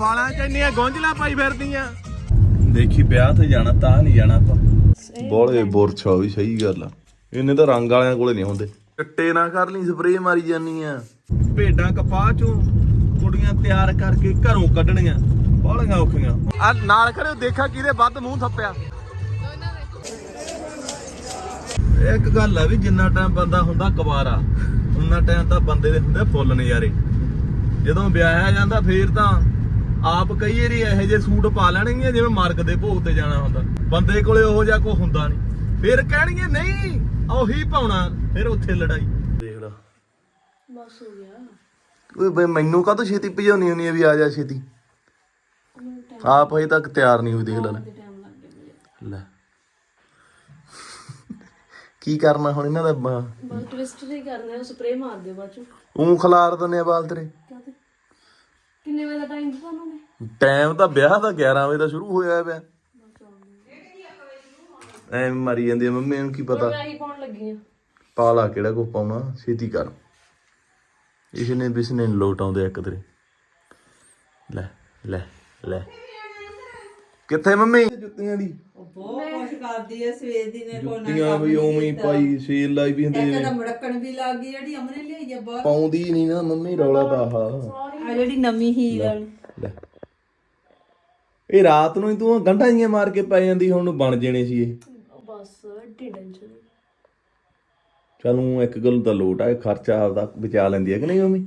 ਬਾਲਾਂ 'ਚ ਇੰਨੀਆਂ ਗੋਂਝਲਾਂ ਪਾਈ ਫਿਰਦੀਆਂ। ਦੇਖੀ ਵਿਆਹ ਤੇ ਜਾਣਾ ਤਾਂ ਨਹੀਂ ਜਾਣਾ ਆਪਾਂ। ਬੋਲੇ ਬੁਰਛਾ ਵੀ ਸਹੀ ਗੱਲ ਆ। ਇਹਨੇ ਤਾਂ ਰੰਗ ਵਾਲਿਆਂ ਕੋਲੇ ਨਹੀਂ ਹੁੰਦੇ। ਚਿੱਟੇ ਨਾ ਕਰ ਲਈ ਸਪਰੇਅ ਮਾਰੀ ਜਾਨੀ ਆ ਭੇਡਾਂ ਕਪਾਹ ਚੋਂ ਕੁੜੀਆਂ ਤਿਆਰ ਕਰਕੇ ਘਰੋਂ ਕੱਢਣੀਆਂ। ਬਾਲੀਆਂ ਔਖੀਆਂ। ਆ ਨਾਲ ਖੜੇ ਦੇਖਾ ਕਿਹਦੇ ਵੱਧ ਮੂੰਹ ਥੱਪਿਆ। ਇੱਕ ਗੱਲ ਆ ਵੀ ਜਿੰਨਾ ਟਾਈਮ ਬੰਦਾ ਹੁੰਦਾ ਕੁਵਾਰਾ ਉਨਾ ਟਾਈਮ ਤਾਂ ਬੰਦੇ ਦੇ ਹੁੰਦੇ ਫੁੱਲ ਨਜ਼ਾਰੇ। ਜਦੋਂ ਵਿਆਹਿਆ ਜਾਂਦਾ ਫੇਰ ਤਾਂ ਆਪ ਕਈ ਵਾਰੀ ਇਹੋ ਜਿਹੇ ਸੂਟ ਪਾ ਲੈਣਗੇ ਜਿਵੇਂ ਮਾਰਗ ਦੇ ਭੋਗ ਤੇ ਜਾਣਾ ਹੁੰਦਾ। ਬੰਦੇ ਕੋਲੇ ਉਹੋ ਜਿਹਾ ਕੋ ਹੁੰਦਾ ਨਹੀਂ। ਫੇਰ ਕਹਿਣਗੇ ਨਹੀਂ ਉਹੀ ਪਾਉਣਾ ਫਿਰ ਉੱਥੇ ਲੜਾਈ। ਦੇਖ ਲਾ। ਬਸ ਹੋ ਗਿਆ। ਓਏ ਬਈ ਮੈਨੂੰ ਕਾਹਤੋਂ ਛੇਤੀ ਭਜਾਉਣੀ ਹੁੰਦੀ ਆ ਵੀ ਆ ਜਾ ਛੇਤੀ? ਆਪ ਹਜੇ ਤੱਕ ਤਿਆਰ ਨਹੀਂ ਹੋਈ ਦੇਖ ਲੈ। ਲੈ। ਕੀ ਕਰਨਾ ਹੁਣ ਇਹਨਾਂ ਦਾ ਬਸ ਟਵਿਸਟ ਹੀ ਕਰਨਾ ਹੈ ਸਪਰੇ ਮਾਰ ਦਿਓ ਬਾਅਦ ਚ। ਖਲਾਰ ਆ ਬਾਲ ਤੇਰੇ। ਕਿੰਨੇ ਵਜੇ ਦਾ ਟਾਈਮ ਦਿੱਤਾ ਉਹਨਾਂ? ਨੇ ਟਾਈਮ ਤਾਂ ਵਿਆਹ ਦਾ 11 ਵਜੇ ਦਾ ਸ਼ੁਰੂ ਹੋਇਆ ਪਿਆ। ਐ ਮਰੀ ਜਾਂਦੀ ਆ ਮੰਮੀ ਨੂੰ ਕੀ ਪਤਾ? ਮੈਂ ਹੀ ਪਾਉਣ ਲੱਗੀ ਆ। ਪਾਲਾ ਕਿਹੜਾ ਕੋ ਪਾਉਣਾ ਛੇਤੀ ਕਰ। ਇਸ ਨੇ ਬਿਸ ਨੇ ਲੋਟ ਆਉਂਦੇ ਇੱਕ ਤੇਰੇ। ਲੈ ਲੈ ਲੈ। ਕਿੱਥੇ ਮੰਮੀ? ਜੁੱਤੀਆਂ ਦੀ ਬਹੁਤ ਕੁਛ ਕਰਦੀ ਐ ਸਵੇਰ ਦੀ ਨੇ ਕੋਈ ਨਾ ਜੁੱਤੀਆਂ ਵੀ ਉਵੇਂ ਹੀ ਪਾਈ ਸੇਲ ਲਾਈ ਵੀ ਹੁੰਦੇ ਇੱਕ ਤਾਂ ਮੁੜਕਣ ਵੀ ਲੱਗ ਗਈ ਜਿਹੜੀ ਅਮਨੇ ਲਈ ਆ ਬਹੁਤ ਪਾਉਂਦੀ ਨਹੀਂ ਨਾ ਮੰਮੀ ਰੌਲਾ ਤਾਂ ਆਹ ਆ ਜਿਹੜੀ ਨਵੀਂ ਹੀਲ ਵਾਲੀ। ਲੈ। ਇਹ ਰਾਤ ਨੂੰ ਹੀ ਤੂੰ ਗੰਢਾਂ ਜੀਆਂ ਮਾਰ ਕੇ ਪੈ ਜਾਂਦੀ ਹੁਣ ਨੂੰ ਬਣ ਜਣੇ ਸੀ ਇਹ। ਬਸ ਚ ਚੱਲ ਇੱਕ ਗੱਲ ਤਾਂ ਲੋਟ ਆ ਇਹ ਖਰਚਾ ਆਪਦਾ ਬਚਾ ਲੈਂਦੀ ਹੈ ਕਿ ਨਹੀਂ ਮੰਮੀ?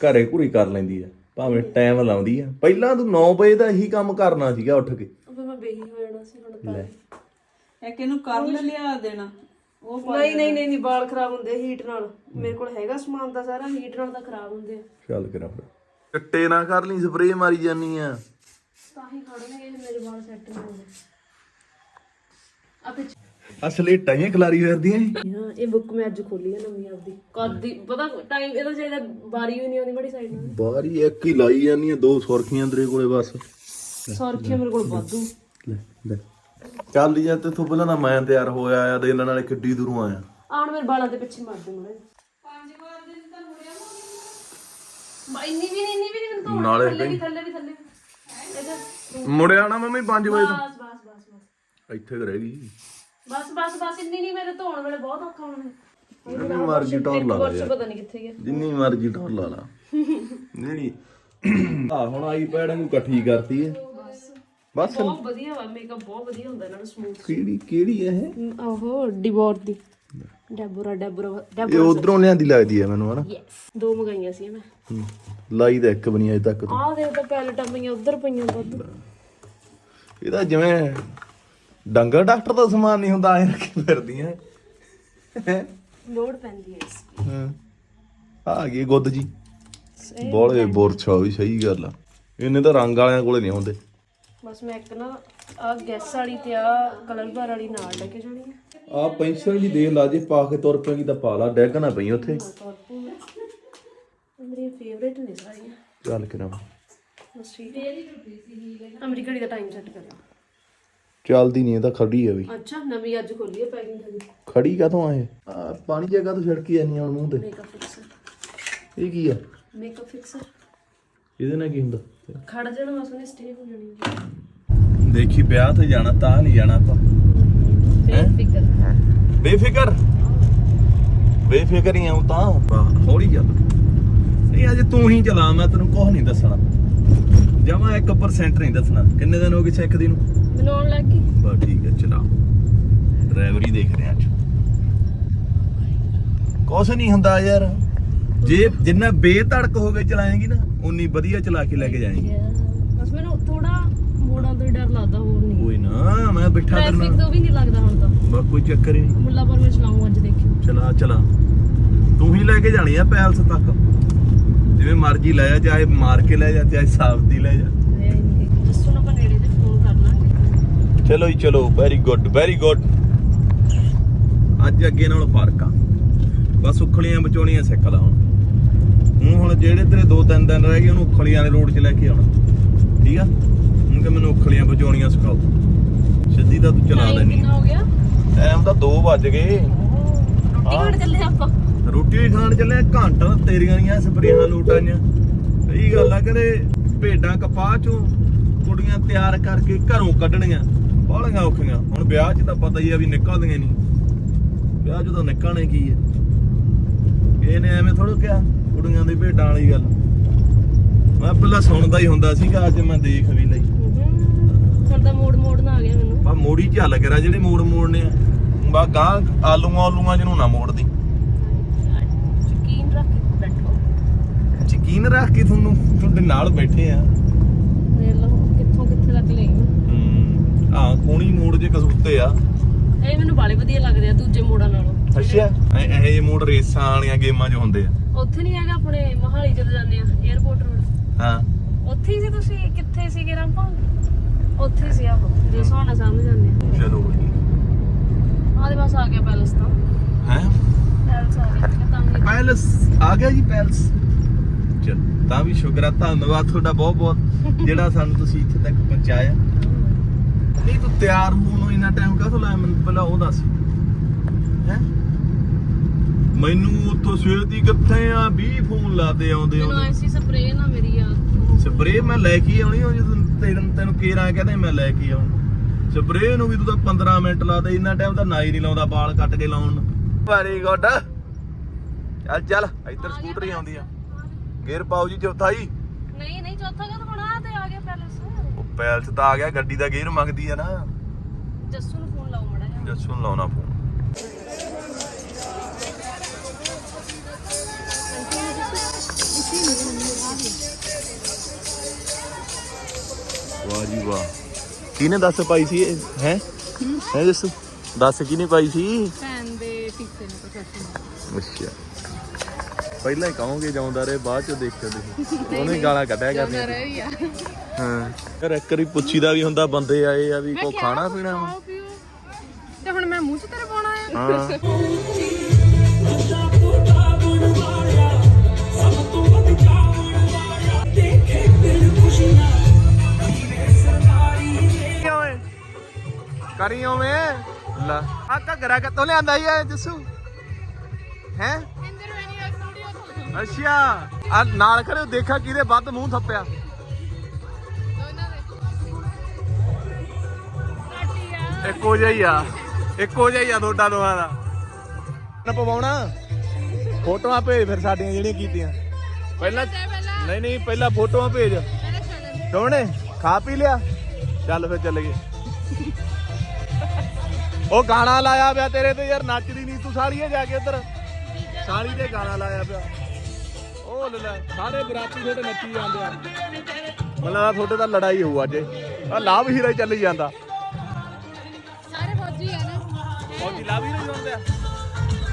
ਘਰੇ ਘੁਰੀ ਕਰ ਲੈਂਦੀ ਆ। ਭਾਵੇਂ ਟਾਈਮ ਲਾਉਂਦੀ ਆ। ਪਹਿਲਾਂ ਤੂੰ 9 ਵਜੇ ਦਾ ਇਹੀ ਕੰਮ ਕਰਨਾ ਸੀਗਾ ਉੱਠ ਕੇ। ਫਿਰ ਮੈਂ ਬੇਹੀ ਹੋ ਜਾਣਾ ਸੀ ਹੁਣ ਤਾਂ ਇੱਕ ਇਹਨੂੰ ਕਰਨ ਲਿਆ ਦੇਣਾ। ਉਹ ਨਹੀਂ ਨਹੀਂ ਨਹੀਂ ਨਹੀਂ ਵਾਲ ਖਰਾਬ ਹੁੰਦੇ ਹੀਟ ਨਾਲ। ਮੇਰੇ ਕੋਲ ਹੈਗਾ ਸਮਾਨ ਤਾਂ ਸਾਰਾ ਹੀਟ ਨਾਲ ਤਾਂ ਖਰਾਬ ਹੁੰਦੇ ਆ। ਚੱਲ ਕਰਾਂ ਫਿਰ। ਚਿੱਟੇ ਨਾ ਕਰ ਲਈ ਸਪਰੇਅ ਮਾਰੀ ਜਾਨੀ ਆ। ਤਾਂ ਹੀ ਖੜਨਗੇ ਮੇਰੇ ਵਾਲ ਸੈੱਟ ਨਹੀਂ ਹੋਣੇ। ਆ ਪਿੱਛੇ ਅਸਲੇ ਟਾਈਆਂ ਖਲਾਰੀ ਫਿਰਦੀਆਂ ਇਹ। ਹਾਂ ਇਹ ਬੁੱਕ ਮੈਂ ਅੱਜ ਖੋਲੀ ਆ ਨਵੀਂ ਆਪਦੀ। ਕਦੀ ਪਤਾ ਟਾਈਮ ਇਹਦਾ ਚਾਹੀਦਾ ਬਾਰੀ ਵੀ ਨਹੀਂ ਆਉਂਦੀ ਬੜੀ ਸਾਈਡ ਨਾਲ। ਬਾਰੀ ਇੱਕ ਹੀ ਲਾਈ ਜਾਨੀ ਆ ਦੋ ਸੁਰਖੀਆਂ ਤੇਰੇ ਕੋਲੇ ਬਸ। ਸੌਰਖੀਆ ਮੇਰੇ ਕੋਲ ਵਾਧੂ। ਲੈ ਲੈ। ਚੱਲ ਜੀ ਤੇ ਤੂੰ ਪਹਿਲਾਂ ਨਾ ਮੈਂ ਤਿਆਰ ਹੋਇਆ ਆ ਦੇ ਨਾਲੇ ਕਿੱਡੀ ਦੂਰੋਂ ਆਇਆ। ਆਣ ਮੇਰੇ ਬਾਲਾਂ ਦੇ ਪਿੱਛੇ ਮਾਰ ਦੇ ਮੁੜੇ ਪੰਜ ਵਾਰ ਦੇ ਤਾਂ ਮੁੜਿਆ ਮਾ ਇੰਨੀ ਵੀ ਨਹੀਂ ਇੰਨੀ ਵੀ ਨਹੀਂ ਮੈਨੂੰ ਤਾਂ ਨਾਲੇ ਥੱਲੇ ਵੀ ਥੱਲੇ ਵੀ ਥੱਲੇ ਵੀ। ਇਹਦਾ ਮੁੜਿਆ ਨਾ ਮੰਮੀ 5 ਵਜੇ ਬਸ ਬਸ ਬਸ ਬਸ। ਤੋਂ ਇੱਥੇ ਕੁ ਰਹਿ ਗਈ। ਬਸ ਬਸ ਬਸ ਇੰਨੀ ਨਹੀਂ ਮੇਰੇ ਧੋਣ ਵੇਲੇ ਬਹੁਤ ਔਖਾ ਹੋਣਾ ਜਿੰਨੀ ਮਰਜ਼ੀ ਟੌਰ ਲਾ ਲਾ ਕੁਛ ਪਤਾ ਨਹੀਂ ਕਿੱਥੇ ਗਿਆ। ਜਿੰਨੀ ਮਰਜ਼ੀ ਟੌਰ ਲਾ ਲਾ। ਜਿਹੜੀ ਆ ਹੁਣ ਆਈਪੈਡ ਨੂੰ ਇਕੱਠੀ ਕਰਤੀ ਹੈ। ਬਸ। ਬਹੁਤ ਵਧੀਆ ਵਾ ਮੇਕਅਪ ਬਹੁਤ ਵਧੀਆ ਹੁੰਦਾ ਇਹਨਾਂ ਨੂੰ ਸਮੂਥ ਕਿਹੜੀ ਕਿਹੜੀ ਹੈ ਇਹ? ਆਹੋ ਡਿਵੋਰ ਦੀ। ਡੈਬੋਰਾ ਡੈਬੋਰਾ ਇਹ ਡੈਬੋਰਾ ਉਧਰੋਂ ਲਿਆਂਦੀ ਲੱਗਦੀ ਹੈ ਮੈਨੂੰ ਹਨਾ? ਯੈਸ ਦੋ ਮੰਗਾਈਆਂ ਸੀ ਮੈਂ। ਲਾਈ ਤਾਂ ਇੱਕ ਬਣੀ ਅਜੇ ਤੱਕ ਤੂੰ। ਆਹ ਦੇਖ ਤਾਂ ਪੈਲਟਾਂ ਪਈਆਂ ਉਧਰ ਪਈਆਂ ਦੁੱਧ ਇਹਦਾ ਜਿਵੇਂ ਡੰਗਰ ਡਾਕਟਰ ਦਾ ਸਮਾਨ ਨਹੀਂ ਹੁੰਦਾ ਐ ਰੱਖੀ ਫਿਰਦੀਆਂ? ਲੋੜ ਪੈਂਦੀ ਹੈ ਇਸ ਹਾਂ। ਆ ਗਈ ਗੁੱਦ ਜੀ। ਬੋਲੇ ਬੁਰਛਾ ਵੀ ਸਹੀ ਗੱਲ ਆ। ਇਹਨੇ ਤਾਂ ਰੰਗ ਵਾਲਿਆਂ ਕੋਲੇ ਨਹੀਂ ਹੁੰਦੇ। ਬਸ ਮੈਂ ਇੱਕ ਨਾ ਆ ਗੈਸ ਵਾਲੀ ਤੇ ਆ ਕਲਰ ਭਰ ਵਾਲੀ ਨਾਲ ਲੈ ਕੇ ਜਾਣੀ ਹੈ। ਆ ਪੈਨਸਲ ਜੀ ਦੇ ਲਾ ਜੇ ਪਾ ਕੇ ਤੁਰ ਪਏਗੀ ਤਾਂ ਪਾ ਲਾ ਡੈਗ ਨਾ ਪਈ ਉੱਥੇ। ਮੇਰੀ ਫੇਵਰੇਟ ਨੇ ਸਾਰੀਆਂ। ਚੱਲ ਕਿਰਾਂ ਬਸ ਠੀਕ ਹੈ। ਅਮਰੀਕਾ ਘੜੀ ਦਾ ਟਾਈਮ ਸੈੱਟ ਕਰਿਆ ਚੱਲਦੀ ਨਹੀਂ ਇਹ ਤਾਂ ਖੜੀ ਆ ਵੀ। ਅੱਛਾ ਨਵੀਂ ਅੱਜ ਖੋਲੀ ਹੈ ਪੈਕਿੰਗ ਹਜੇ ਖੜੀ ਕਾਹਤੋਂ ਆਏ ਆ ਪਾਣੀ ਜਗ੍ਹਾ ਤੋਂ ਛਿੜਕੀ ਜਾਂਦੀ ਹੁਣ ਮੂੰਹ ਤੇ। ਮੇਕਅਪ ਫਿਕਸਰ ਇਹ ਕੀ ਆ? ਮੇਕਅਪ ਫਿਕਸਰ ਇਹਦੇ ਨਾਲ ਕੀ ਹੁੰਦਾ? ਖੜ ਜਾਣਾ ਬਸ ਉਹਨੇ ਸਟੇ ਹੋ ਜਾਣੀ ਹੈ ਦੇਖੀ ਵਿਆਹ ਤੇ ਜਾਣਾ ਤਾਂ ਨਹੀਂ ਜਾਣਾ ਆਪਾਂ। ਫਿਕਰ ਬੇਫਿਕਰ। ਬੇਫਿਕਰ? ਹੀ ਆਉਂ ਤਾਂ। ਵਾਹ, ਹੌਲੀ ਚੱਲ ਨਹੀਂ ਅਜੇ ਤੂੰ ਹੀ ਚਲਾ ਮੈਂ ਤੈਨੂੰ ਕੁਝ ਨਹੀਂ ਦੱਸਣਾ। ਜਮਾ 1% ਨਹੀਂ ਦੱਸਣਾ। ਕਿੰਨੇ ਦਿਨ ਹੋ ਗਏ ਸਿੱਖਦੀ ਨੂੰ? ਮੈਨੂੰ ਆਉਣ ਲੱਗ ਗਈ। ਬਸ ਠੀਕ ਹੈ ਚਲਾ। ਡਰਾਈਵਰੀ ਦੇਖ ਰਹੇ ਅੱਜ। ਕੁਛ ਨਹੀਂ ਹੁੰਦਾ ਯਾਰ। ਜੇ ਜਿੰਨਾ ਬੇਧੜਕ ਹੋ ਕੇ ਚਲਾਏਗੀ ਨਾ ਉਨੀ ਵਧੀਆ ਚਲਾ ਕੇ ਲੈ ਕੇ ਜਾਏਗੀ। ਬਸ ਮੈਨੂੰ ਥੋੜਾ ਮੋੜਾਂ ਤੋਂ ਹੀ ਡਰ ਲੱਗਦਾ ਹੋਰ ਨਹੀਂ। ਕੋਈ ਨਾ ਮੈਂ ਬਿਠਾ ਤੇਰੇ ਟ੍ਰੈਫਿਕ ਤੋਂ ਵੀ ਨਹੀਂ ਲੱਗਦਾ ਹੁਣ ਤਾਂ। ਬਸ ਕੋਈ ਚੱਕਰ ਹੀ ਨਹੀਂ। ਮੁੱਲਾਪੁਰ ਮੈਂ ਚਲਾਉਂਗਾ ਅੱਜ ਦੇਖਿਓ। ਚਲਾ ਚਲਾ। ਤੂੰ ਹੀ ਲੈ ਕੇ ਜਾਣੀ ਆ ਪੈਲਸ ਤੱਕ। ਜਿਵੇਂ ਮਰਜ਼ੀ ਲੈ ਜਾ ਚਾਹੇ ਮਾਰ ਕੇ ਲੈ ਜਾ ਚਾਹੇ ਸਾਫਤੀ ਲੈ ਜਾ ਜਸਟ ਹੁਣ ਆਪਾਂ ਨੇੜੇ ਤੇ ਫੋਨ ਕਰ ਲਾਂਗੇ ਚਲੋ ਜੀ ਚਲੋ ਵੈਰੀ ਗੁੱਡ ਵੈਰੀ ਗੁੱਡ ਅੱਜ ਅੱਗੇ ਨਾਲ ਫ਼ਰਕ ਆ। ਬਸ ਉਖਲੀਆਂ ਬਚਾਉਣੀਆਂ ਸਿੱਖ ਲਾ ਹੁਣ। ਹੁਣ ਹੁਣ ਜਿਹੜੇ ਤੇਰੇ ਦੋ ਤਿੰਨ ਦਿਨ ਰਹਿ ਗਏ ਉਹਨੂੰ ਉਖਲੀਆਂ ਵਾਲੇ ਰੋਡ 'ਚ ਲੈ ਕੇ ਆਉਣਾ। ਠੀਕ ਆ? ਹੁਣ ਕਿ ਮੈਨੂੰ ਉਖਲੀਆਂ ਬਚਾਉਣੀਆਂ ਸਿਖਾਓ। ਸਿੱਧੀ ਤਾਂ ਤੂੰ ਚਲਾ ਲੈਣੀ ਹੋ ਗਿਆ? ਟਾਈਮ ਤਾਂ 2 ਵੱਜ ਗਏ। ਰੋਟੀ ਖਾਣ ਚੱਲੇ ਆਪਾਂ। ਰੋਟੀ ਵੀ ਖਾਣ ਚੱਲੇ ਘੰਟਾ ਤੇਰੀਆਂ ਨਹੀਂ ਸਪਰੇਹਾਂ ਲੂਟਾਈਆਂ ਸਹੀ ਗੱਲ ਆ ਕਦੇ ਭੇਡਾਂ ਕਪਾਹ ਚੋਂ ਕੁੜੀਆਂ ਤਿਆਰ ਕਰਕੇ ਘਰੋਂ ਕੱਢਣੀਆਂ। ਬਾਹਲੀਆਂ ਔਖੀਆਂ। ਹੁਣ ਵਿਆਹ 'ਚ ਤਾਂ ਪਤਾ ਹੀ ਆ ਵੀ ਨਿਕਲਦੀਆਂ ਨਹੀਂ। ਵਿਆਹ 'ਚ ਤਾਂ ਨਿਕਲਣੇ ਕੀ ਹੈ ਇਹਨੇ ਐਵੇਂ ਥੋੜਾ ਕਿਹਾ ਕੁੜੀਆਂ ਦੀ ਭੇਡਾਂ ਵਾਲੀ ਗੱਲ। ਮੈਂ ਪਹਿਲਾਂ ਸੁਣਦਾ ਹੀ ਹੁੰਦਾ ਸੀਗਾ ਅੱਜ ਮੈਂ ਦੇਖ ਵੀ ਲਈ। ਹੁਣ ਤਾਂ ਮੋੜ ਮੋੜ ਨਾ ਆ ਗਿਆ ਮੈਨੂੰ। ਬਾ ਮੋੜੀ ਝੱਲ ਕਰਾ ਜਿਹੜੇ ਮੋੜ ਮੋੜਨੇ ਆ। ਬਾ ਗਾਂ ਆਲੂਆਂ ਆਲੂਆਂ ਜਿਹਨੂੰ ਨਾ ਮੋੜਦੀ। ਯਕੀਨ ਰੱਖ ਕੇ ਬੈਠੋ। ਯਕੀਨ ਰੱਖ ਕੇ ਤੁਹਾਨੂੰ ਤੁਹਾਡੇ ਨਾਲ ਬੈਠੇ ਆ। ਦੇਖ ਲਓ। ਹੂੰ ਕੋਣੀ ਮੋੜ ਜੇ ਕਸੂਤੇ ਆ। ਇਹ ਮੈਨੂੰ ਬਾਲੇ ਵਧੀਆ ਲੱਗਦੇ ਆ ਦੂਜੇ ਮੋੜਾਂ ਨਾਲੋਂ। ਅੱਛਾ। ਇਹ ਇਹ ਮੋੜ ਰੇਸਾਂ ਵਾਲੀਆਂ ਗੇਮਾਂ 'ਚ ਹੁੰਦੇ ਆ। ਉੱਥੇ ਨਹੀਂ ਹੈਗਾ ਆਪਣੇ ਮਹਾਲੀ ਜਦੋਂ ਜਾਂਦੇ ਆ 에어ਪੋਰਟ ਰੋਡ ਹਾਂ। ਉੱਥੇ ਹੀ ਸੀ ਤੁਸੀਂ? ਕਿੱਥੇ ਸੀਗੇ ਰਾਮਪਾ ਉੱਥੇ ਹੀ ਸੀ ਆਪ ਜੋ ਸੋਹਣਾ ਸਾਹਮਣੇ ਜਾਂਦੇ ਆ। ਚਲੋ ਆਹ ਦੇ ਬਸ ਆ ਗਿਆ ਪੈਲਸ ਤਾਂ। ਹੈ? ਪੈਲਸ ਆ ਗਿਆ ਪੈਲਸ ਆ ਗਿਆ ਜੀ ਪੈਲਸ। ਚਲ ਤਾਂ ਵੀ ਸ਼ੁਕਰ ਆ ਧੰਨਵਾਦ ਤੁਹਾਡਾ ਬਹੁਤ ਬਹੁਤ ਜਿਹੜਾ ਸਾਨੂੰ ਤੁਸੀਂ ਇੱਥੇ ਤੱਕ ਪਹੁੰਚਾਇਆ। ਨਹੀਂ ਤੂੰ ਤਿਆਰ ਹੋਣ ਨੂੰ ਇੰਨਾ ਟਾਈਮ ਕਾਹਤੋਂ ਲਾਇਆ? ਮੈਨੂੰ ਪਹਿਲਾਂ ਉਹ ਦੱਸ। ਹੈ? ਮੈਨੂੰ ਉੱਥੋਂ ਸਵੇਰ ਦੀ ਕਿੱਥੇ ਆ? 20 ਫੋਨ ਲਾਦੇ ਆਉਂਦੇ ਮੈਨੂੰ ਆਉਂਦੇ। ਐਸੀ ਸਪਰੇਅ ਨਾ ਮੇਰੀ ਆ ਸਪਰੇ ਮੈਂ ਲੈ ਕੇ ਆਉਣੀ ਉਹ ਜਦੋਂ ਤੈਨੂੰ ਤੈਨੂੰ ਕੇਰਾਂ ਕਹਿੰਦੇ ਮੈਂ ਲੈ ਕੇ ਆਉਂ ਸਪਰੇ ਨੂੰ ਵੀ ਤੂੰ ਤਾਂ 15 ਮਿੰਟ ਲਾਦੇ ਇੰਨਾ ਟਾਈਮ ਤਾਂ ਨਾਈ ਨਹੀਂ ਲਾਉਂਦਾ ਵਾਲ ਕੱਟ ਕੇ ਲਾਉਣ ਨੂੰ। ਵੈਰੀ ਗੁੱਡ ਚੱਲ ਚੱਲ ਇੱਧਰ ਸਕੂਟਰੀ ਆਉਂਦੀ ਆ। ਗੇਅਰ ਪਾਓ ਜੀ ਚੌਥਾ ਹੀ। ਨਹੀਂ ਨਹੀਂ ਚੌਥਾ ਕਦ ਹੋਣਾ? ਤੇ ਆ ਗਿਆ ਪੈਲਸ ਪੈਲਸ ਤਾਂ ਆ ਗਿਆ ਗੱਡੀ ਦਾ ਗੇਅਰ ਮੰਗਦੀ ਆ ਨਾ। ਜੱਸੂ ਨੂੰ ਫੋਨ ਲਾਓ ਮੜਾ ਜਾ ਜੱਸੂ ਨੂੰ ਲਾਉਣਾ ਫੋਨ। ਵਾਹ ਜੀ ਵਾਹ। ਕਿਹਨੇ ਦੱਸ ਪਾਈ ਸੀ ਹੈ? ਹੈ ਜੱਸੂ? ਦੱਸ ਕਿਹਨੇ ਪਾਈ ਸੀ? ਭੈਣ ਦੇ ਟੀਚਰ ਨੇ ਪ੍ਰੋਫੈਸ਼ਨਲ ਅੱਛਾ। ਪਹਿਲਾਂ ਹੀ ਕਹੋਗੇ ਜਾਉਂਦਾ ਰਹੇ ਬਾਅਦ ਚ ਤੁਸੀਂ। ਉਹਨੇ ਗਾਲਾਂ ਕੱਢਿਆ ਕਰਨੀਆਂ ਰਹੀ ਆ। ਹਾਂ। ਯਾਰ ਇੱਕ ਵਾਰੀ ਪੁੱਛੀਦਾ ਵੀ ਹੁੰਦਾ ਬੰਦੇ ਆਏ ਆ ਵੀ ਕੋ ਖਾਣਾ ਪੀਣਾ ਵਾ। ਤੇ ਹੁਣ ਮੈਂ ਮੂੰਹ ਚ ਤੇਰੇ ਪਾਉਣਾ ਆ। ਹਾਂ। ਓਏ ਕਰੀ ਓਵੇਂ। ਲੈ। ਆ ਘਗਰਾ ਕਿੱਥੋਂ ਲਿਆਂਦਾ ਈ ਐ ਜੱਸੂ? ਹੈ? ਇੰਦਰ ਵੈਨੀਆ ਸਟੂਡੀਓ ਤੋਂ। ਅੱਛਾ। ਆ ਨਾਲ ਖੜੇ ਦੇਖਾ ਕਿਹਦੇ ਵੱਧ ਮੂੰਹ ਥੱਪਿਆ। ਇੱਕੋ ਜਿਹਾ ਹੀ ਆ। ਇੱਕੋ ਜਿਹਾ ਹੀ ਆ ਤੁਹਾਡਾ ਦੋਹਾਂ ਦਾ। ਨਾ ਪਵਾਉਣਾ। ਫੋਟੋਆਂ ਭੇਜ ਫਿਰ ਸਾਡੀਆਂ ਜਿਹੜੀਆਂ ਕੀਤੀਆਂ। ਪਹਿਲਾਂ ਨਹੀਂ ਨਹੀਂ ਪਹਿਲਾਂ ਫੋਟੋਆਂ ਭੇਜ। ਸੋਹਣੇ ਖਾ ਪੀ ਲਿਆ। ਚੱਲ ਫਿਰ ਚੱਲ ਗਏ ਉਹ ਗਾਣਾ ਲਾਇਆ ਪਿਆ ਤੇਰੇ ਤੇ ਯਾਰ ਨੱਚਦੀ ਨਹੀਂ ਤੂੰ ਸਾਲੀਏ ਜਾ ਕੇ ਉਧਰ। ਸਾਲੀ ਤੇ ਗਾਣਾ ਲਾਇਆ ਪਿਆ। ਉਹ ਲੈ ਲੈ ਸਾਰੇ ਬਰਾਤੀ ਤੁਹਾਡੇ ਨੱਚੀ ਜਾਂਦੇ ਆ। ਮੈਨੂੰ ਲੱਗਦਾ ਤੁਹਾਡੇ ਤਾਂ ਲੜਾਈ ਹੋਊ ਅੱਜ। ਆ ਲਾਭ ਹੀਰਾ ਹੀ ਚੱਲੀ ਜਾਂਦਾ। ਫੌਜੀ ਆ ਨਾ। ਫੌਜੀ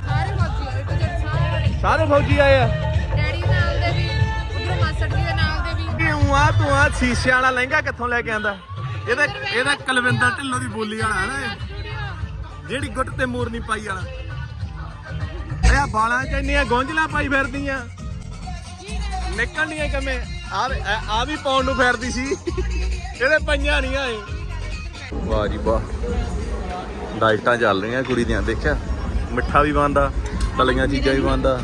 ਸਾਰੇ ਫੌਜੀ ਆ ਇੱਕ ਜੱਟ ਸਾਰੇ ਸਾਰੇ ਫੌਜੀ ਆਏ ਆ। ਡੈਡੀ ਨਾਲ ਦੇ ਵੀ ਉਧਰ ਮਾਸੜ ਜੀ ਦੇ ਨਾਲ ਦੇ ਵੀ। ਕਿਉਂ ਆ ਤੂੰ ਆ ਸ਼ੀਸ਼ੇ ਵਾਲਾ ਲਹਿੰਗਾ ਕਿੱਥੋਂ ਲੈ ਕੇ ਆਂਦਾ? ਇਹਦਾ ਇਹਦਾ ਕਲਵਿੰਦਰ ਢਿੱਲੋਂ ਦੀ ਬੋਲੀ ਵਾਲਾ ਹੈ ਨਾ ਇਹ। ਜਿਹੜੀ ਗੁੱਟ ਤੇ ਮੋਰਨੀ ਪਾਈ ਵਾਲਾ। ਇਹ ਆ ਬਾਲਾਂ ਚ ਇੰਨੀਆਂ ਗੋਂਝਲਾਂ ਪਾਈ ਫਿਰਦੀਆਂ। ਨਿਕਲਣੀਆਂ ਕਿਵੇਂ? ਆ ਆ ਵੀ ਪਾਉਣ ਨੂੰ ਫਿਰਦੀ ਸੀ। ਇਹਦੇ ਪਈਆਂ ਨਹੀਂ ਆਏ। ਵਾਹ ਜੀ ਵਾਹ। ਡਾਈਟਾਂ ਚੱਲ ਰਹੀਆਂ ਕੁੜੀ ਦੀਆਂ ਦੇਖਿਆ? ਮਿੱਠਾ ਵੀ ਬੰਦਾ ਤਲੀਆਂ ਚੀਜ਼ਾਂ ਵੀ ਬੰਦਾ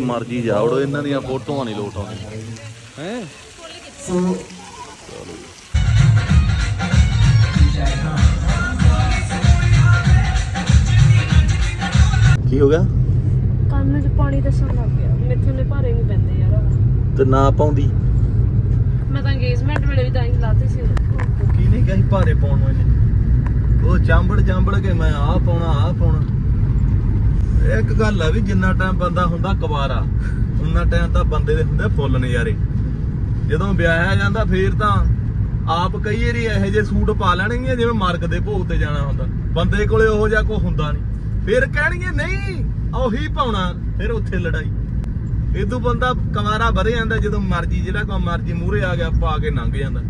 ਮਰਜ਼ੀ ਜਾਵੜੋ ਇਹਨਾਂ ਦੀਆਂ ਫੋਟੋਆਂ ਨਹੀਂ ਲੋਟ ਆਉਂਦੀਆਂ। ਹੈ? ਕੀ ਹੋ ਗਿਆ? ਕੰਨ 'ਚ ਪਾਣੀ ਦੱਸਣ ਲੱਗ ਗਿਆ ਮੈਥੋਂ ਨੇ ਭਾਰੇ ਨਹੀਂ ਪੈਂਦੇ ਯਾਰ। ਤੇ ਨਾ ਪਾਉਂਦੀ? ਮੈਂ ਤਾਂ ਅੰਗੇਜਮੈਂਟ ਵੇਲੇ ਵੀ ਤਾਂ ਹੀ ਲਾਤੇ ਸੀ। ਉਹ ਕੀ ਨਹੀਂ ਕਹੀ ਭਾਰੇ ਪਾਉਣ ਨੂੰ ਇਹਨੇ। ਉਹ ਚਾਂਬੜ ਚਾਂਬੜ ਕੇ ਮੈਂ ਆਹ ਪਾਉਣਾ ਆਹ ਪਾਉਣਾ। ਇੱਕ ਗੱਲ ਆ ਵੀ ਜਿੰਨਾ ਟਾਈਮ ਬੰਦਾ ਹੁੰਦਾ ਕੁਵਾਰਾ, ਉਨਾ ਟਾਈਮ ਤਾਂ ਬੰਦੇ ਦੇ ਹੁੰਦੇ ਫੁੱਲ ਨਜ਼ਾਰੇ। ਜਦੋਂ ਵਿਆਹਿਆ ਜਾਂਦਾ ਫੇਰ ਤਾਂ ਆਪ ਕਈ ਵਾਰੀ ਇਹੋ ਜਿਹੇ ਸੂਟ ਪਾ ਲੈਣਗੇ ਜਿਵੇਂ ਮਾਰਗ ਦੇ ਭੋਗ ਤੇ ਜਾਣਾ ਹੁੰਦਾ। ਬੰਦੇ ਕੋਲੇ ਉਹੋ ਜਿਹਾ ਕੋ ਹੁੰਦਾ ਨਹੀਂ ਫੇਰ ਕਹਿਣਗੇ, ਨਹੀਂ, ਉਹੀ ਪਾਉਣਾ, ਫਿਰ ਉੱਥੇ ਲੜਾਈ। ਇਹ ਇਦੋਂ ਬੰਦਾ ਕਵਾਰਾ ਵਧੇ ਜਾਂਦਾ, ਜਦੋਂ ਮਰਜ਼ੀ ਜਿਹੜਾ ਕੋ ਮਰਜ਼ੀ ਮੂਹਰੇ ਆ ਗਿਆ, ਪਾ ਕੇ ਲੰਘ ਜਾਂਦਾ।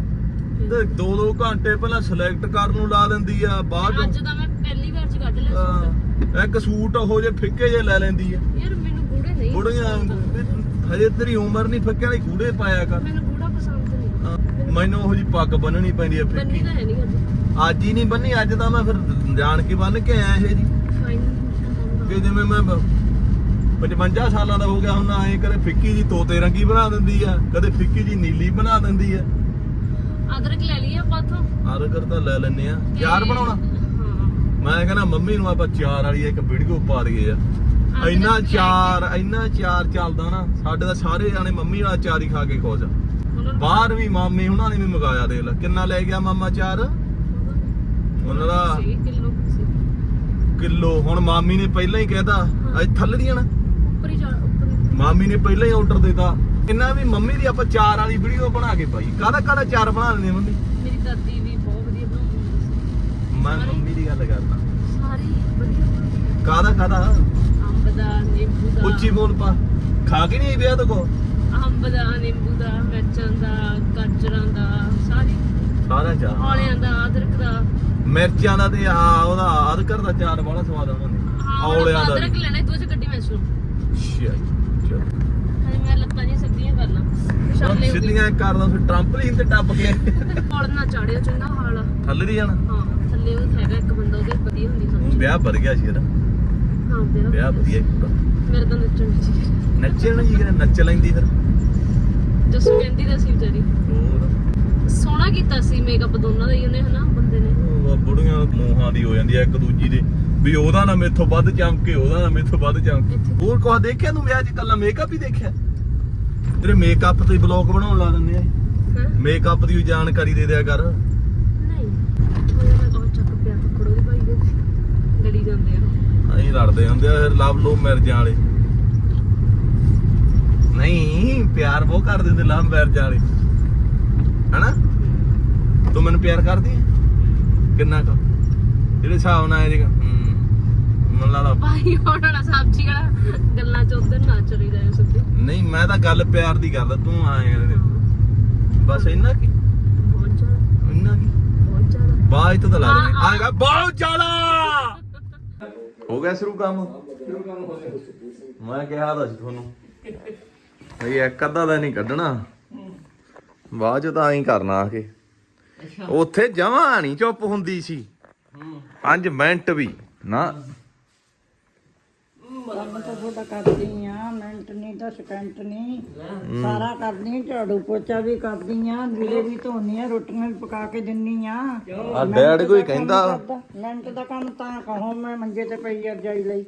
ਤੇ ਦੋ ਦੋ ਘੰਟੇ ਪਹਿਲਾਂ ਸਿਲੈਕਟ ਕਰਨ ਨੂੰ ਲਾ ਦਿੰਦੀ ਆ ਬਾਅਦ ਅੱਜ ਤਾਂ ਮੈਂ ਪਹਿਲੀ ਵਾਰ ਚ ਕੱਢ ਲਿਆ ਸੂਟ। ਅਹ, ਇੱਕ ਸੂਟ ਉਹੋ ਜੇ ਫਿੱਕੇ ਜੇ ਲੈ ਲੈਂਦੀ ਆ। ਯਾਰ ਮੈਨੂੰ ਗੂੜੇ ਨਹੀਂ ਬੁੜੀਆਂ ਪਸੰਦ। ਹਜੇ ਤੇਰੀ ਉਮਰ ਨਹੀਂ ਫਿੱਕੇ ਵਾਲੀ ਖੂੜੇ ਪਾਇਆ ਕਰ। ਮੈਨੂੰ ਗੂੜਾ ਪਸੰਦ ਨਹੀਂ। ਅਹ, ਮੈਨੂੰ ਉਹੋ ਜੀ ਪੱਗ ਬੰਨਣੀ ਪੈਂਦੀ ਆ ਬੰਨੀ ਫਿੱਕੀ ਤਾਂ ਹੈ ਨਹੀਂ ਅੱਜ। ਅੱਜ ਹੀ ਨਹੀਂ ਬੰਨੀ ਅੱਜ ਤਾਂ ਮੈਂ ਫਿਰ ਜਾਣ ਕੇ ਬੰਨ ਕੇ ਆਇਆ ਇਹ ਜੀ। ਫਾਈਨ ਕਿ ਜਿਵੇਂ ਮੈਂ ਬ- 55 ਸਾਲਾਂ ਦਾ ਹੋ ਗਿਆ ਹੁਣ ਐ ਕਦੇ ਫਿੱਕੀ ਜੀ ਤੋਤੇ ਰੰਗੀ ਬਣਾ ਦਿੰਦੀ ਆ ਕਦੇ ਫਿੱਕੀ ਜੀ ਨੀਲੀ ਬਣਾ ਦਿੰਦੀ ਆ। ਅਦਰਕ ਲੈ ਲਈ ਆਪਾਂ ਤੋਂ ਆਰਗਰ ਤਾਂ ਲੈ ਲੈਨੇ ਆ। ਚਾਰ ਬਣਾਉਣਾ। ਮੈਂ ਕਹਿੰਦਾ ਮੰਮੀ ਨੂੰ ਆਪਾਂ ਚਾਰ ਵਾਲੀ ਇੱਕ ਵੀਡੀਓ ਪਾ ਦਈਏ ਆ ਇੰਨਾ ਚਾਰ ਇੰਨਾ ਚਾਰ ਚੱਲਦਾ ਨਾ ਸਾਡੇ ਤਾਂ ਸਾਰੇ ਜਾਣੇ ਮੰਮੀ ਵਾਲਾ ਚਾਰ ਹੀ ਖਾ ਕੇ ਨੂੰ ਬਾਹਰ ਵੀ ਮਾਮੇ ਉਹਨਾਂ ਨੇ ਵੀ ਮੰਗਾਇਆ ਦੇਖ ਲੈ ਕਿੰਨਾ ਲੈ ਗਿਆ ਮਾਮਾ ਚਾਰ? ਉਹਨਾਂ ਦਾ ਕਿਲੋ। ਹੁਣ ਮਾਮੀ ਨੇ ਪਹਿਲਾਂ ਹੀ ਕਹਿਤਾ ਅੱਜ ਥੱਲੜੀਆਂ ਨਾ। ਉੱਪਰ ਹੀ ਜਾ ਉੱਪਰ ਹੀ। ਮਾਮੀ ਨੇ ਪਹਿਲਾਂ ਹੀ ਆਰਡਰ ਦਿੱਤਾ। ਇਹਨਾਂ ਵੀ ਮੰਮੀ ਦੀ ਆਪਾਂ ਚਾਰ ਵਾਲੀ ਵੀਡੀਓ ਬਣਾ ਕੇ ਪਾਈ। ਕਾਹਦਾ ਕਾਹਦਾ ਚਾਰ ਬਣਾ ਲੈਂਦੇ ਮੰਮੀ? ਮੇਰੀ ਦਾਦੀ ਵੀ ਬਹੁਤ ਵਧੀਆ ਬਣਾਉਂਦੀ ਸੀ। ਮੈਂ ਮੰਮੀ ਦੀ ਗੱਲ ਕਰਦਾ। ਸਾਰੀ ਵਧੀਆ ਬਣਾਉਂਦੀ ਕਾਹਦਾ। ਅੰਬ ਦਾ ਨਿੰਬੂ ਦਾ। ਉੱਚੀ ਬੋਲ ਪਾ। ਖਾ ਕੇ ਨਹੀਂ ਆਈ ਵਿਆਹ ਤੋਂ ਕੋ? ਅੰਬ ਦਾ ਨਿੰਬੂ ਦਾ ਮਿਰਚਾਂ ਦਾ ਗਾਜਰਾਂ ਦਾ ਸਾਰੀ। ਸਾਰਾ ਚਾਰ ਔਲਿਆਂ ਦਾ ਅਦਰਕ ਦਾ। ਮਿਰਚਾਂ ਦਾ ਤੇ ਆ ਉਹਦਾ ਅਦਕਰ ਦਾ ਚਾਰ ਬੜਾ ਸਵਾਦ ਆ ਉਹਨਾਂ ਨੇ ਹਾਂ ਔਲਿਆਂ ਦਾ ਅਦਰਕ ਵੀ। ਲੈਣਾ ਤੂੰ ਚ ਗੱਡੀ ਮੈਂ ਸੁਣ। ਅੱਛਾ ਜੀ, ਚਲੋ। ਹਜੇ ਮੈਂ ਲੱਤਾਂ ਕਰਨਾ ਸ਼ਾਲੇ ਸਿੱਧੀਆਂ ਕਰਦਾ ਫਿਰ ਟਰੰਪਲਿਨ ਤੇ ਟੱਪ ਕੇ। ਕੋਲ ਨਾ ਚਾੜਿਓ ਚੰਗਾ ਹਾਲ। ਥੱਲੇ ਦੀ ਜਾਣਾ? ਹਾਂ ਥੱਲੇ ਉਹ ਹੈਗਾ ਇੱਕ ਬੰਦਾ ਉਹਦੇ ਵਧੀਆ ਹੁੰਦੀ ਸਬਜ਼ੀ ਵਿਆਹ ਵਰ ਗਿਆ ਸੀ ਇਹਦਾ। ਹਾਂ ਤੇਰਾ ਵਿਆਹ ਵਧੀਆ ਕੀਤਾ ਮੇਰੇ ਤਾਂ ਨੱਚਣ ਦੀ ਸੀ ਨੱਚਣ ਜੀ ਕਹਿੰਦੇ ਨੱਚ ਲੈਂਦੀ ਫਿਰ? ਜਸੂ ਕਹਿੰਦੀ ਤਾਂ ਸੀ ਵਿਚਾਰੀ। ਹੋਰ? ਸੋਹਣਾ ਕੀਤਾ ਸੀ ਮੇਕਅਪ ਦੋਨਾਂ ਦਾ ਹੀ ਉਹਨੇ ਹਨਾ ਬੰਦੇ ਨੇ। ਉਹ ਬੁੜੀਆਂ ਮੂੰਹਾਂ ਦੀ ਹੋ ਜਾਂਦੀ ਆ ਇੱਕ ਦੂਜੀ ਦੇ। ਵੀ ਉਹਦਾ ਨਾ ਮੇਥੋਂ ਵੱਧ ਚਮਕੇ ਉਹਦਾ ਨਾ ਮੇਥੋਂ ਵੱਧ ਚਮਕੇ। ਹੋਰ ਕੁਝ ਦੇਖਿਆ ਤੂੰ ਵਿਆਹ 'ਚ? ਕੱਲਾ ਮੇਕਅਪ ਹੀ ਦੇਖਿਆ? ਤੇਰੇ ਮੇਕਅਪ ਤੇ ਬਲੌਗ ਬਣਾਉਣ ਲਾ ਦਿੰਦੇ ਆ। ਮੇਕਅਪ ਦੀ ਜਾਣਕਾਰੀ ਦੇ ਦਿਆ ਕਰ। ਨਹੀਂ। ਉਹ ਉਹ ਚੱਕ ਪਿਆ ਕੱਪੜੋ ਦੀ ਭਾਈ ਦੇ। ਲੜੀ ਜਾਂਦੇ ਆ। ਅਸੀਂ ਲੜਦੇ ਹੁੰਦੇ ਆ ਫਿਰ ਲਵ ਲੋ ਮਿਰਜਾਂ ਵਾਲੇ। ਨਹੀਂ ਪਿਆਰ ਬਹੁਤ ਕਰ ਦਿੰਦੇ ਲਵ ਮਿਰਜਾਂ ਵਾਲੇ। ਹਨਾ? ਤੂੰ ਮੈਨੂੰ ਪਿਆਰ ਕਰਦੀ ਹੈ ਕਿੰਨਾ ਕੁ? ਜਿਹੜੇ ਹਿਸਾਬ ਨਾਲ ਇਹਦੇ ਮਨ ਲਾ ਲਾ ਭਾਈ ਹੁਣ ਸਬਜ਼ੀ ਵਾਲਾ ਗੱਲਾਂ ਚ ਉਧਰ ਨਾ ਚਲੀ। ਤਾਂ ਗੱਲ ਪਿਆਰ ਦੀ ਕਰਦਾ ਤੂੰ ਆਏ ਬਸ ਇੰਨਾ ਕੀ? ਬਹੁਤ ਜ਼ਿਆਦਾ। ਇੰਨਾ ਕੀ? ਬਹੁਤ ਜ਼ਿਆਦਾ। ਬਾਅਦ ਤੋਂ ਤਾਂ ਲਾ ਦੇਣੇ। ਆਏਗਾ ਬਹੁਤ ਜ਼ਿਆਦਾ! ਹੋ ਗਿਆ ਸ਼ੁਰੂ ਕੰਮ? ਸ਼ੁਰੂ ਕੰਮ ਹੋ ਗਿਆ। ਮੈਂ ਕਿਹਾ ਤਾਂ ਸੀ ਤੁਹਾਨੂੰ। ਭਈ ਇੱਕ ਅੱਧਾ ਦਾ ਨਹੀਂ ਕੱਢਣਾ। ਬਾਅਦ ਚ ਤਾਂ ਐਂ ਕਰਨਾ ਆ ਕੇ। ਉੱਥੇ ਜਮਾਂ ਨਹੀਂ ਚੁੱਪ ਹੁੰਦੀ ਸੀ। 5 ਮਿੰਟ ਵੀ। ਨਾ ਕੰਮ ਤਾਂ ਤੁਹਾਡਾ ਕਰਦੀ ਆ ਮਿੰਟ ਨਹੀਂ ਤਾਂ ਸਕਿੰਟ ਨਹੀਂ। ਸਾਰਾ ਕਰਦੀ ਆਂ, ਝਾੜੂ ਪੋਚਾ ਵੀ ਕਰਦੀ ਆ ਲੀੜੇ ਵੀ ਧੋਨੀ ਆ ਰੋਟੀਆਂ ਵੀ ਪਕਾ ਕੇ ਦਿੰਨੀ ਆ ਆ ਡੈਡ ਕੋਈ ਕਹਿੰਦਾ? ਮਿੰਟ ਦਾ ਕੰਮ ਤਾਂ ਕਹੋ ਮੈਂ ਮੰਜੇ ਤੇ ਪਈ ਆ ਲਈ।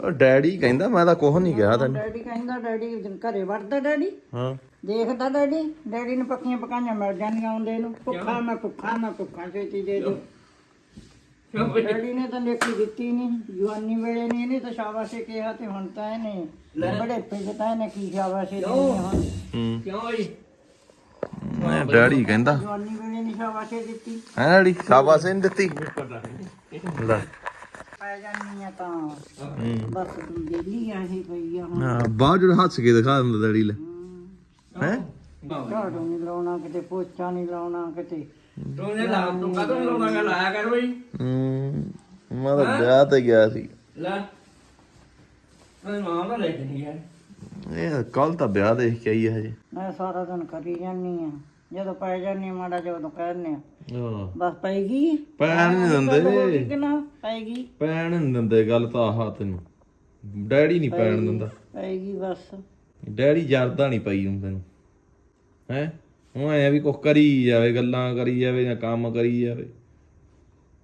ਉਹ ਡੈਡੀ ਕਹਿੰਦਾ ਮੈਂ ਤਾਂ ਕੁਝ ਨਹੀਂ ਕਿਹਾ ਤੈਨੂੰ। ਡੈਡੀ ਕਹਿੰਦਾ ਡੈਡੀ ਘਰੇ ਵੜਦਾ ਡੈਡੀ। ਹਾਂ। ਦੇਖਦਾ ਡੈਡੀ ਡੈਡੀ ਨੂੰ ਪੱਕੀਆਂ ਪਕਾਈਆਂ ਮਿਲ ਜਾਂਦੀਆਂ ਆਉਂਦੇ ਨੂੰ। ਭੁੱਖਾ ਮੈਂ ਭੁੱਖਾ ਮੈਂ ਭੁੱਖਾ ਛੇਤੀ ਦੇ ਦੋ। ਡੈਡੀ ਨੇ ਤਾਂ ਲੇਖੀ ਦਿੱਤੀ ਨਹੀਂ ਜਵਾਨੀ ਵੇਲੇ ਨੇ ਇਹਨੇ ਤਾਂ ਸ਼ਾਬਾਸ਼ੇ ਕਿਹਾ ਤੇ ਹੁਣ ਤਾਂ ਇਹਨੇ ਬੜੇ ਪਿੰਡ ਤਾਂ ਇਹਨੇ ਕੀ ਸ਼ਾਬਾਸ਼ੇ ਦੇਣੀ ਆ ਹੁਣ। ਹੂੰ। ਕਿਉਂ ਜੀ ਮੈਂ ਡੈਡੀ ਕਹਿੰਦਾ। ਜਵਾਨੀ ਵੇਲੇ ਨਹੀਂ ਸ਼ਾਬਾਸ਼ੇ ਦਿੱਤੀ। ਹੈ ਡੈਡੀ ਸ਼ਾਬਾਸ਼ ਨਹੀਂ ਦਿੱਤੀ। ਲੈ। ਪੈ ਜਾਨੀ ਆ ਤਾਂ। ਬਸ ਤੂੰ ਦੇਲੀ ਆ ਹੀ ਪਈ ਆ ਹੁਣ। ਹਾਂ ਜਿਹੜਾ ਹੱਸ ਕੇ ਦਿਖਾ ਦਿੰਦਾ ਡੈਡੀ ਲੈ। ਹੈ। ਝਾੜੂ ਨਹੀਂ ਲਾਉਣਾ ਕਿਤੇ ਪੋਚਾ ਨਹੀਂ ਲਾਉਣਾ ਕਿਤੇ ਹੂੰ। ਮੈਂ ਤਾਂ ਵਿਆਹ ਤੇ ਗਿਆ ਸੀ। ਇਹ ਕੱਲ ਤਾਂ ਵਿਆਹ ਦੇਖ ਕੇ ਆਈ ਹੈ ਹਜੇ। ਮੈਂ ਸਾਰਾ ਦਿਨ ਕਰੀ ਜਾਨੀ ਆ। ਜਦੋਂ ਪੈ ਜਾਨੀ ਆ ਮਾੜਾ ਜਿਹਾ ਉਦੋਂ ਕਹਿੰਦੇ ਆ। ਹਾਂ ਬਸ ਪੈ ਗਈ ਪੈਣ ਨਹੀਂ ਦਿੰਦੇ ਕਿ ਨਾ? ਪੈ ਗਈ ਪੈਣ ਨਹੀਂ ਦਿੰਦੇ ਗੱਲ ਤਾਂ ਆਹ ਤੈਨੂੰ। ਡੈਡੀ ਨਹੀਂ ਪੈਣ ਦਿੰਦਾ। ਪੈ ਗਈ ਬਸ। ਡੈਡੀ ਜਰਦਾ ਨਹੀਂ ਪਈ ਹੁੰਦਾ ਨੂੰ। ਹੈ? ਉਹ ਐ ਵੀ ਕੁਛ ਕਰੀ ਜਾਵੇ ਗੱਲਾਂ ਕਰੀ ਜਾਵੇ ਜਾਂ ਕੰਮ ਕਰੀ ਜਾਵੇ।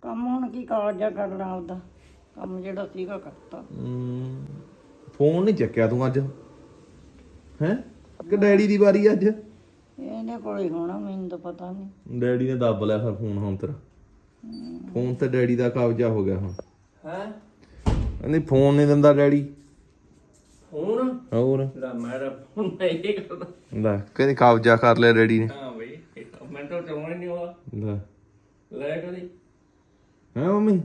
ਕੰਮ ਹੁਣ ਕੀ ਕਾਲਜਾ ਕਰਨਾ ਉਹਦਾ ਕੰਮ ਜਿਹੜਾ ਸੀਗਾ ਕਰਤਾ। ਹਮ, ਫੋਨ ਨਹੀਂ ਚੱਕਿਆ ਤੂੰ ਅੱਜ? ਹੈ? ਕਿ ਡੈਡੀ ਦੀ ਵਾਰੀ ਅੱਜ? ਇਹਦੇ ਕੋਲ ਹੀ ਹੋਣਾ ਮੈਨੂੰ ਤਾਂ ਪਤਾ ਨਹੀਂ। ਡੈਡੀ ਨੇ ਦੱਬ ਲਿਆ ਫਿਰ ਫੋਨ ਹੁਣ ਤੇਰਾ। ਫੋਨ ਤੇ ਡੈਡੀ ਦਾ ਕਬਜ਼ਾ ਹੋ ਗਿਆ ਹੁਣ। ਹੈ? ਨਹੀਂ ਫੋਨ ਨਹੀਂ ਦਿੰਦਾ ਡੈਡੀ। ਹੋਰ? ਲੈ ਮੈਂ ਹੁਣ ਇਹ ਕਰਦਾ। ਲੈ ਕਹਿੰਦੇ ਕਬਜ਼ਾ ਕਰ ਲਿਆ ਡੈਡੀ ਨੇ। ਹਾਂ ਬਈ ਮੈਂ ਤਾਂ ਚਾਹੁੰਦਾ ਨਹੀਂ ਹੋਆ ਲੈ। ਲੈ ਕਦੀ। ਹੈ ਮੰਮੀ?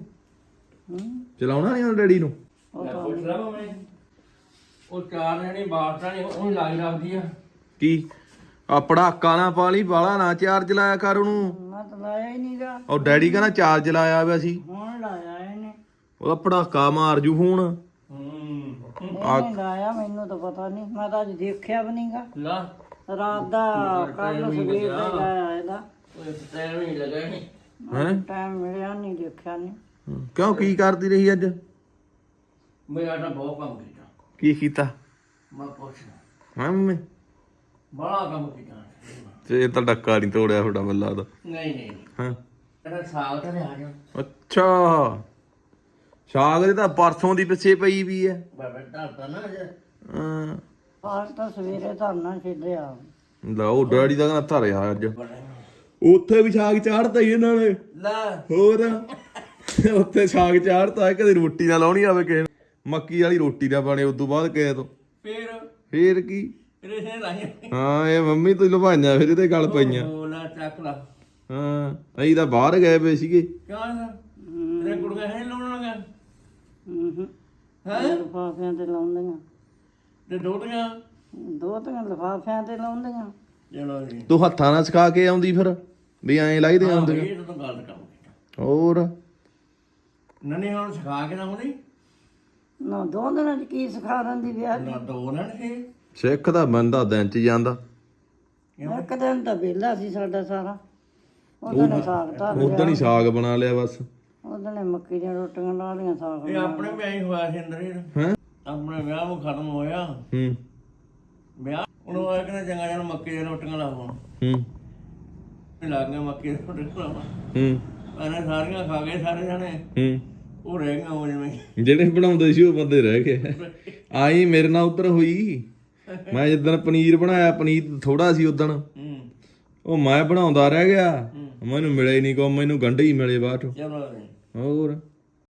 ਹੂੰ ਚਲਾਉਣਾ ਨਹੀਂ ਡੈਡੀ ਨੂੰ? ਮੈਂ ਪੁੱਛ ਲਾ ਮੈਂ ਉਹ ਚਾਰ ਜਣੀ ਨਹੀਂ ਉਹ ਲਾਈ ਰੱਖਦੀ ਆ। ਕੀ? ਆ ਪੜਾਕਾ ਨਾ ਪਾ ਲਈ ਬਾਲਾ ਨਾ ਚਾਰਜ ਲਾਇਆ ਕਰ ਉਹਨੂੰ। ਮੈਂ ਤਾਂ ਲਾਇਆ ਹੀ ਨਹੀਂਗਾ ਉਹ ਡੈਡੀ ਕਹਿੰਦਾ ਚਾਰਜ ਲਾਇਆ ਹੋਇਆ ਸੀ। ਹੁਣ ਲਾਇਆ ਇਹਨੇ। ਉਹਦਾ ਪੜਾਕਾ ਮਾਰ ਜੂ ਫੋਨ। ਹੂੰ ਇਹਨੇ ਲਾਇਆ ਮੈਨੂੰ ਤਾਂ ਪਤਾ ਨਹੀਂ। ਮੈਂ ਤਾਂ ਅੱਜ ਦੇਖਿਆ ਵੀ ਨਹੀਂਗਾ ਲਾ। ਰਾਤ ਦਾ ਕੱਲ ਸਵੇਰ ਦਾ ਹੀ ਲਾਇਆ ਇਹਦਾ। ਉਹ ਟਾਈਮ ਨਹੀਂ ਲੱਗਾ ਨਹੀਂ ਹੈ ਟਾਈਮ ਮਿਲਿਆ ਨਹੀਂ ਦੇਖਿਆ ਨਹੀਂ ਕਿਉਂ ਕੀ ਕਰਦੀ ਰਹੀ ਅੱਜ? ਮੈਂ ਆਟਾ ਬਹੁਤ ਕੰਮ ਕੀਤਾ। ਕੀ ਕੀਤਾ? ਮੈਂ ਪੁੱਛਣਾ ਹਾਂ ਮੰਮੀ? ਬੜਾ ਕੰਮ ਕੀਤਾ। ਤੇ ਇਹ ਤਾਂ ਡੱਕਾ ਨਹੀਂ ਤੋੜਿਆ ਤੁਹਾਡਾ ਬੱਲਾ ਦਾ। ਨਹੀਂ ਨਹੀਂ ਹਾਂ? ਤੇਰਾ ਸਾਗ ਤਾਂ ਲਿਆ ਜਾ ਅੱਛਾ। ਸਾਗ ਦੇ ਤਾਂ ਪਰਸੋਂ ਦੀ ਪਿੱਛੇ ਪਈ ਵੀ ਐ। ਬਾਬਾ ਧਰਤਾ ਨਾ ਅਜੇ ਹਾਂ। ਆਜ ਤਾਂ ਸਵੇਰੇ ਧਰਨਾ ਛੱਡਿਆ ਲਓ ਡੈਡੀ ਦਾ ਕਹਿੰਦਾ ਧਰਿਆ ਅੱਜ। ਉੱਥੇ ਵੀ ਸਾਗ ਚਾੜਤਾ ਹੀ ਇਹਨਾਂ ਨੇ। ਲੈ। ਹੋਰ? ਉੱਥੇ ਸਾਗ ਚਾੜਤਾ ਕਦੇ ਰੋਟੀ ਨਾ ਲਾਉਣੀ ਆਵੇ ਕਿਸੇ ਨੂੰ। ਮੱਕੀ ਵਾਲੀ ਰੋਟੀ ਨਾ ਬਣੇ ਉਸ ਤੋਂ ਬਾਅਦ ਕਿਸੇ ਤੋਂ। ਫੇਰ? ਫੇਰ ਕੀ? ਰੇਸੇ ਹਾਂ ਇਹ ਮੰਮੀ ਤੂੰ ਲਵਾਈਆਂ ਫਿਰ ਇਹਦੇ ਗੱਲ ਪਈਆਂ। ਬੋਲਾ ਚੱਕ ਲਾ। ਹਾਂ ਅਸੀਂ ਤਾਂ ਬਾਹਰ ਗਏ ਪਏ ਸੀਗੇ। ਕਿਉਂ ਤੇਰੇ ਕੁੜੀਆਂ ਹੈ ਹੂੰ? ਹੈ ਲਫਾਫਿਆਂ ਤੇ ਲਾਉਂਦੀਆਂ। ਤੇ ਦੋਟੀਆਂ ਦੋ ਤਿੰਨ ਲਫਾਫਿਆਂ ਤੇ ਲਾਉਂਦੀਆਂ। ਚਲੋ ਜੀ ਤੂੰ ਹੱਥਾਂ ਨਾਲ ਸਿਖਾ ਕੇ ਆਉਂਦੀ ਫਿਰ ਵੀ ਐਂ ਇਹ ਤਾਂ ਗੱਲ ਕੰਮ ਕੀਤਾ। ਹੋਰ? ਨਨੇ ਹੁਣ ਸਿਖਾ ਕੇ ਨਾ ਹੁਣੀ ਨਾ ਦੋ ਦਿਨਾਂ ਚ ਕੀ ਸਿਖਾ ਦਿੰਦੀ ਵਿਆਹ ਨਾ ਦੋ ਨਾ ਸੀ ਸਿੱਖ ਦਾ ਬੰਦਾ ਦਿਨ ਚ ਜਾਂਦਾ। ਇੱਕ ਦਿਨ ਤਾਂ ਵਿਹਲਾ ਸੀ ਸਾਡਾ ਸਾਰਾ। ਉਹਦੇ ਨੇ ਸਾਗ ਧਰ ਉਦੋਂ ਹੀ ਸਾਗ ਬਣਾ ਲਿਆ ਬਸ। ਉਹਦੇ ਨੇ ਮੱਕੀ ਦੀਆਂ ਰੋਟੀਆਂ ਲਾ ਲੀਆਂ ਸਾਗ ਇਹ ਆਪਣੇ ਵਿਆਹ ਹੀ ਹੋਇਆ ਸੀ ਅੰਦਰ ਹੀ? ਆਪਣੇ ਵਿਆਹ ਨੂੰ ਖਤਮ ਹੋਇਆ। ਹੂੰ। ਵਿਆਹ ਉਹਨੂੰ ਆ ਕਹਿੰਦਾ ਚੰਗਾ ਜਨ ਮੱਕੀ ਦੀਆਂ ਰੋਟੀਆਂ ਲਾਵਾਂ ਹੂੰ। ਲੱਗ ਗਿਆ ਮੱਕੀ ਦੀਆਂ ਰੋਟੀਆਂ ਲਾਵਾਂ ਹੂੰ। ਇਹਨੇ ਸਾਰੀਆਂ ਖਾ ਗਏ ਸਾਰੇ ਜਣੇ। ਹੂੰ। ਉਹ ਰਹਿ ਗਏ ਉਹ ਜਿਵੇਂ। ਜਿਹੜੇ ਬਣਾਉਂਦੇ ਸੀ ਉਹ ਬੰਦੇ ਰਹਿ ਗਏ। ਆਈ ਮੇਰੇ ਨਾਲ ਉੱਧਰ ਹੋਈ। ਮੈਂ ਜਿੱਦਣ ਪਨੀਰ ਬਣਾਇਆ ਪਨੀਰ ਥੋੜਾ ਸੀ ਉਦਣ। ਹੂੰ। ਉਹ ਮੈਂ ਬਣਾਉਂਦਾ ਰਹਿ ਗਿਆ। ਮੈਨੂੰ ਮਿਲੇ ਹੀ ਨਹੀਂ ਕੋ ਮੈਨੂੰ ਗੰਢੇ ਹੀ ਮਿਲੇ ਬਾਅਦ ਚੋਂ। ਚਲੋ ਜੀ ਹੋਰ